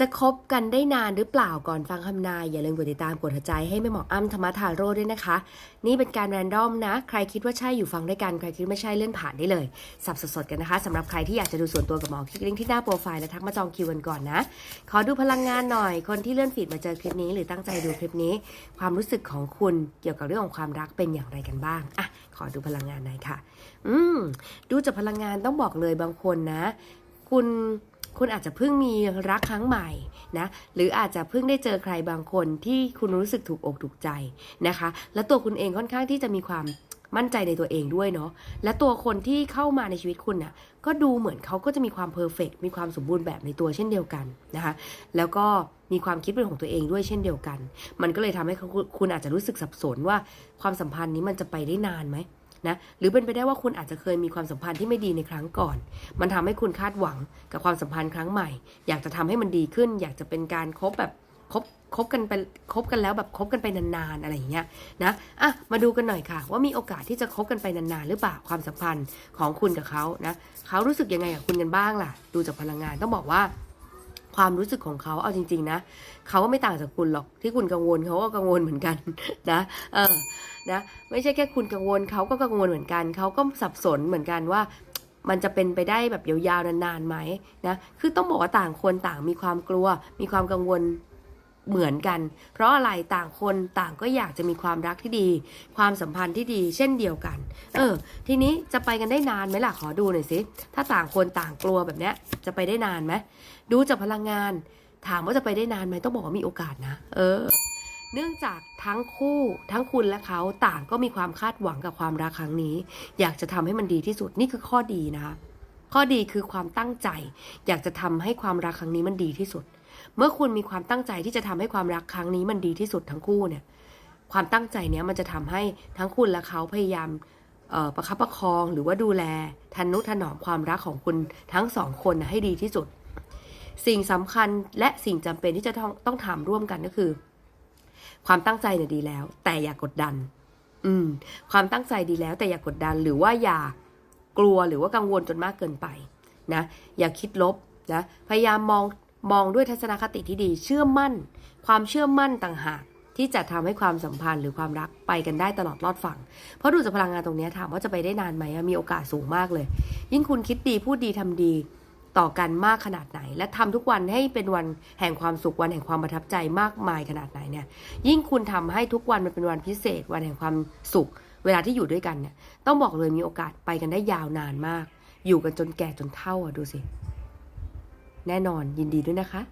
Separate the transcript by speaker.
Speaker 1: จะคบกันได้นานหรือเปล่าก่อนฟังคำนาย อย่าลืมกดติดตามกดหัวใจให้แม่หมออ้ำธรรมทาโร่ด้วยนะคะ นี่เป็นการแรนดอมนะ ใครคิดว่าใช่อยู่ฟังด้วยกัน ใครคิดไม่ใช่เลื่อนผ่านได้เลย สับสดๆกันนะคะสำหรับใครที่อยากจะดูส่วนตัวกับหมอคลิกลิงก์ที่หน้าโปรไฟล์และทักมาจองคิวกันก่อนนะ ขอดูพลังงานหน่อย คนที่เลื่อนฟีดมาเจอคลิปนี้ หรือตั้งใจดูคลิปนี้ ความรู้สึกของคุณเกี่ยวกับเรื่องของความรักเป็นอย่างไรกันบ้างอะขอดูพลังงานหน่อยค่ะ อืมดูจากพลังงานต้องบอกเลยบางคนนะ คุณ คุณอาจจะเพิ่งมีรักครั้งใหม่นะหรืออาจจะเพิ่งได้เจอใครบางคนที่คุณรู้สึกถูกอกถูกใจนะคะ และตัวคุณเองค่อนข้างที่จะมีความมั่นใจในตัวเองด้วยเนาะและตัวคนที่เข้ามาในชีวิตคุณน่ะก็ดูเหมือนเขาก็จะมีความเพอร์เฟกมีความสมบูรณ์แบบในตัวเช่นเดียวกันนะคะ แล้วก็มีความคิดเป็นของตัวเองด้วยเช่นเดียวกัน มันก็เลยทำให้คุณอาจจะรู้สึกสับสนว่าความสัมพันธ์นี้มันจะไปได้นานไหม นะหรือเป็นไปได้ว่าคุณอาจจะเคยมีความสัมพันธ์ที่ไม่ดีในครั้งก่อน มันทำให้คุณคาดหวังกับความสัมพันธ์ครั้งใหม่ อยากจะทำให้มันดีขึ้น อยากจะเป็นการคบแบบคบคบกันไปคบกันแล้วแบบคบกันไปนานๆอะไรอย่างเงี้ยนะอะมาดูกันหน่อยค่ะ ว่ามีโอกาสที่จะคบกันไปนานๆหรือเปล่าความสัมพันธ์ของคุณกับเขานะเขารู้สึกยังไงกับคุณกันบ้างล่ะ ดูจากพลังงานต้องบอกว่า ความรู้สึกของเขาเอาจริง ๆ นะเขาก็ไม่ต่างจากคุณหรอกที่คุณกังวลเขาก็กังวลเหมือนกันนะเออนะไม่ใช่แค่คุณกังวลเขาก็กังวลเหมือนกันเขาก็สับสนเหมือนกันว่ามันจะเป็นไปได้แบบยาวๆนานๆไหมนะ คือต้องบอกว่าต่างคนต่างมีความกลัว มีความกังวล เหมือนกัน เพราะอะไรต่างคนต่างก็อยากจะมีความรักที่ดี ความสัมพันธ์ที่ดี เช่นเดียวกัน เออ ทีนี้จะไปกันได้นานไหมล่ะขอดูหน่อยสิถ้าต่างคนต่างกลัวแบบเนี้ย จะไปได้นานไหมดูจากพลังงาน ถามว่าจะไปได้นานไหมต้องบอกว่ามีโอกาสนะ เออ เนื่องจากทั้งคู่ทั้งคุณและเขาต่างก็มีความคาดหวังกับความรักครั้งนี้ อยากจะทำให้มันดีที่สุดนี่คือข้อดีนะคะข้อดีคือความตั้งใจ อยากจะทำให้ความรักครั้งนี้มันดีที่สุด เมื่อคุณมีความตั้งใจที่จะทำให้ความรักครั้งนี้มันดีที่สุดทั้งคู่เนี่ย ความตั้งใจเนี้ยมันจะทำให้ทั้งคุณและเขาพยายามประคับประคองหรือว่าดูแลทันนุถนอมความรักของคุณทั้งสองคนนะให้ดีที่สุด สิ่งสำคัญและสิ่งจำเป็นที่จะต้องต้องทำร่วมกันก็คือ ความตั้งใจเนี่ยดีแล้ว แต่อย่ากดดัน อืม ความตั้งใจดีแล้ว แต่อย่ากดดัน หรือว่าอย่ากลัวหรือว่ากังวลจนมากเกินไปนะอย่าคิดลบนะพยายามมอง มองด้วยทัศนคติที่ดี เชื่อมั่น ความเชื่อมั่นต่างหากที่จะทำให้ความสัมพันธ์หรือความรักไปกันได้ตลอดรอดฝั่ง เพราะดูจากพลังงานตรงนี้ถามว่าจะไปได้นานไหมมีโอกาสสูงมากเลย ยิ่งคุณคิดดีพูดดีทำดีต่อกันมากขนาดไหน และทำทุกวันให้เป็นวันแห่งความสุขวันแห่งความประทับใจมากมายขนาดไหนเนี่ยยิ่งคุณทำให้ทุกวันมันเป็นวันพิเศษ วันแห่งความสุข เวลาที่อยู่ด้วยกันเนี่ยต้องบอกเลยมีโอกาสไปกันได้ยาวนานมาก อยู่กันจนแก่จนเฒ่าอะดูสิ แน่นอนยินดีด้วยนะคะ